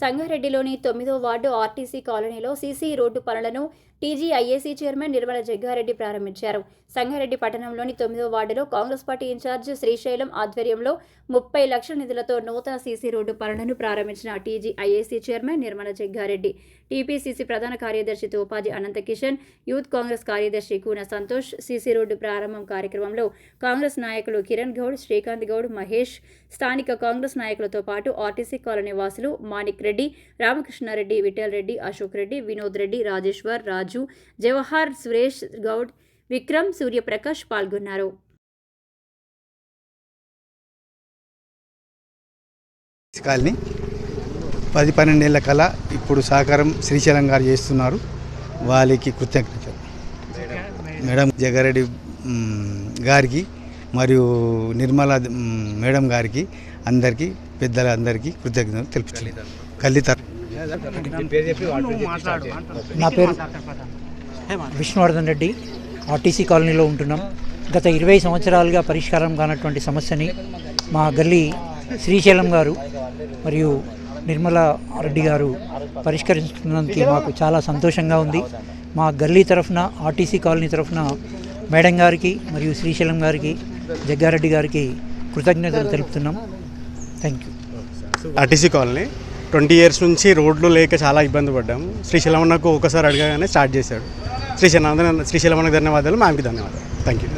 సంగారెడ్డిలోని తొమ్మిదో ward RTC కాలనీలో CC road పనులను టీజీఐఏసీ చైర్మన్ నిర్మల జగ్గారెడ్డి ప్రారంభించారు. సంగారెడ్డి పట్టణంలోని తొమ్మిదో వార్డులో కాంగ్రెస్ పార్టీ ఇన్ఛార్జ్ శ్రీశైలం ఆధ్వర్యంలో ముప్పై లక్షల నిధులతో నూతన సీసీ రోడ్డు పనులను ప్రారంభించిన TGIAC chairman Nirmala Jaggareddy TPCC ప్రధాన కార్యదర్శి తోపాజీ అనంత కిషన్ యూత్ కాంగ్రెస్ కార్యదర్శి కూన సంతోష్ సీసీ రోడ్డు ప్రారంభం కార్యక్రమంలో కాంగ్రెస్ నాయకులు కిరణ్ గౌడ్ శ్రీకాంత్ గౌడ్ మహేష్ స్థానిక కాంగ్రెస్ నాయకులతో పాటు ఆర్టీసీ కాలనీ వాసులు మాణిక్ రెడ్డి రామకృష్ణారెడ్డి విఠల్ రెడ్డి అశోక్ రెడ్డి వినోద్ రెడ్డి రాజేశ్వర్ రాజ్ జవహర్ సురేష్ గౌడ్ విక్రమ్ సూర్యప్రకాష్ పాల్గొన్నారు. కాలనీ పది పన్నెండేళ్ళ కళ ఇప్పుడు సహకారం శ్రీశైలం గారు చేస్తున్నారు. వాళ్ళకి కృతజ్ఞతలు. మేడం జగారెడ్డి గారికి మరియు నిర్మల మేడం గారికి అందరికీ పెద్దలందరికీ కృతజ్ఞతలు తెలుపుతున్నాను. కలిత నా పేరు విష్ణువర్ధన్ రెడ్డి ఆర్టీసీ కాలనీలో ఉంటున్నాం. గత ఇరవై సంవత్సరాలుగా పరిష్కారం కానటువంటి సమస్యని మా గల్లీ శ్రీశైలం గారు మరియు నిర్మలా రెడ్డి గారు పరిష్కరిస్తున్నందుకు మాకు చాలా సంతోషంగా ఉంది. మా గల్లీ తరఫున ఆర్టీసీ కాలనీ తరఫున మేడం గారికి మరియు శ్రీశైలం గారికి జగ్గారెడ్డి గారికి కృతజ్ఞతలు తెలుపుతున్నాం. Thank you RTC colony twenty years నుంచి రోడ్లు లేక చాలా ఇబ్బంది పడ్డాము శ్రీశైలమన్నకు ఒకసారి అడగగానే స్టార్ట్ చేశాడు. శ్రీశైలం శ్రీశైలమన్నకు ధన్యవాదాలు మ్యామ్కి ధన్యవాదాలు. Thank you